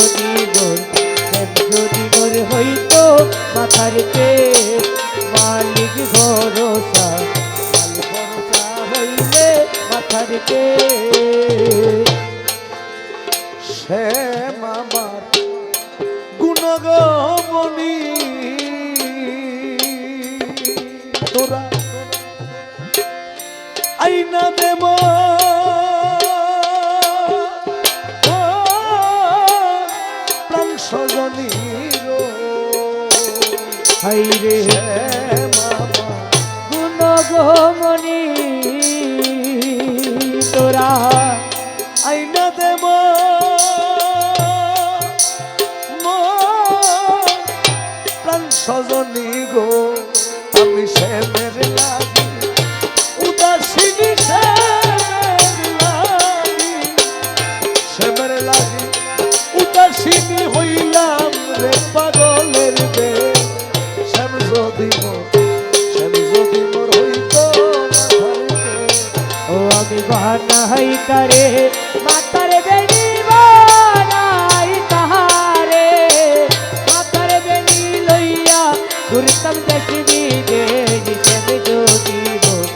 যদি গোর যদি গোর হইতো মাথার পে মালিক ভরসা মালিক ভরসা হইলে মাথার পে সে মামার গুণগমনি। তোরা আইনা দেব। সজনী হাইরে মামা গুণগমনি তোরা আইনা দেব প্রাণ সজনী গো আমি শ্যামের লাগি উদাসিনী শ্যামের লাগি শ্যামের লাগি উদাসিনী হইলাম বানাই তারে, মাতার বেনি বানাই তাহারে। মাতার বেনি লইয়া ঘুরতাম দেশ বিদেশ শ্যাম যদি মোর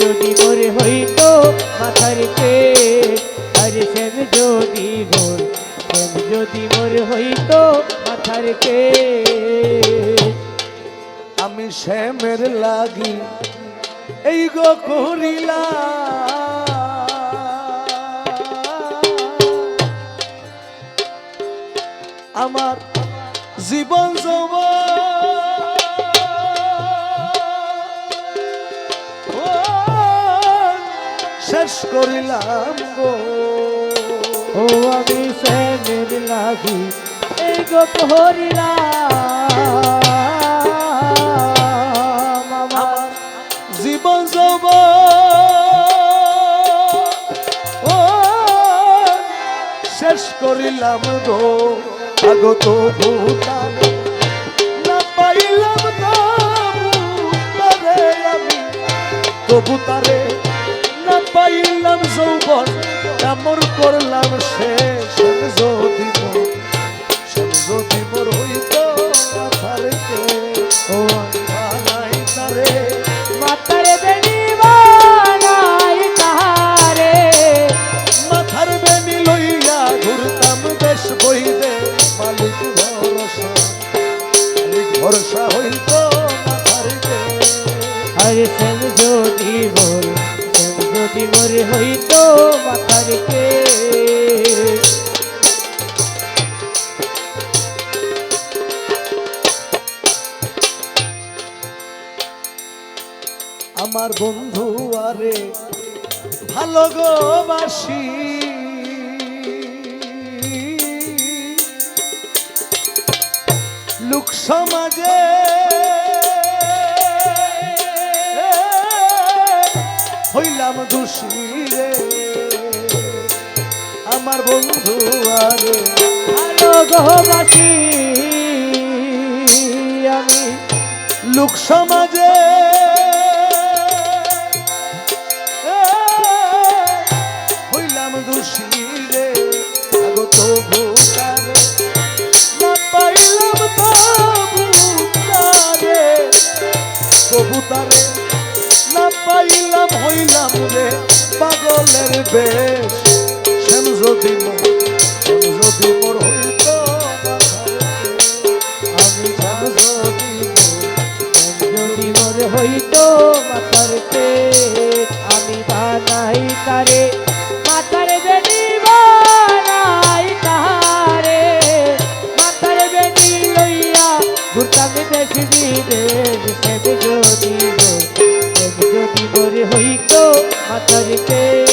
যদি মোর পে আরে শ্যাম যদি মোর শ্যাম যদি মোর পে আমি শ্যামের লাগি, এই গো করিলা আমার জীবন যৌব শেষ করিলাম গো। ও আমি শ্যামের লাগি এই গো করিলাম আমার জীবন যৌব শেষ করিলাম গো। আগত ভূতান না পাইলাম তো ভূতারে আমি। তবু তারে না পাইলাম যদি মোর হইতো আমার বন্ধু আরে ভালো গো লোক সমাজে হইলাম দোষী রে। আমার বন্ধু আরে ভালো আমি লোক সমাজে। হইলাম দোষী রে। আগত ভূতারে রে পাগলের বেশ। শ্যাম যদি যদি মোর হইত আমি শ্যাম যদি যদি মোর হইত মাথার আমি বানাই তারে মাতার পে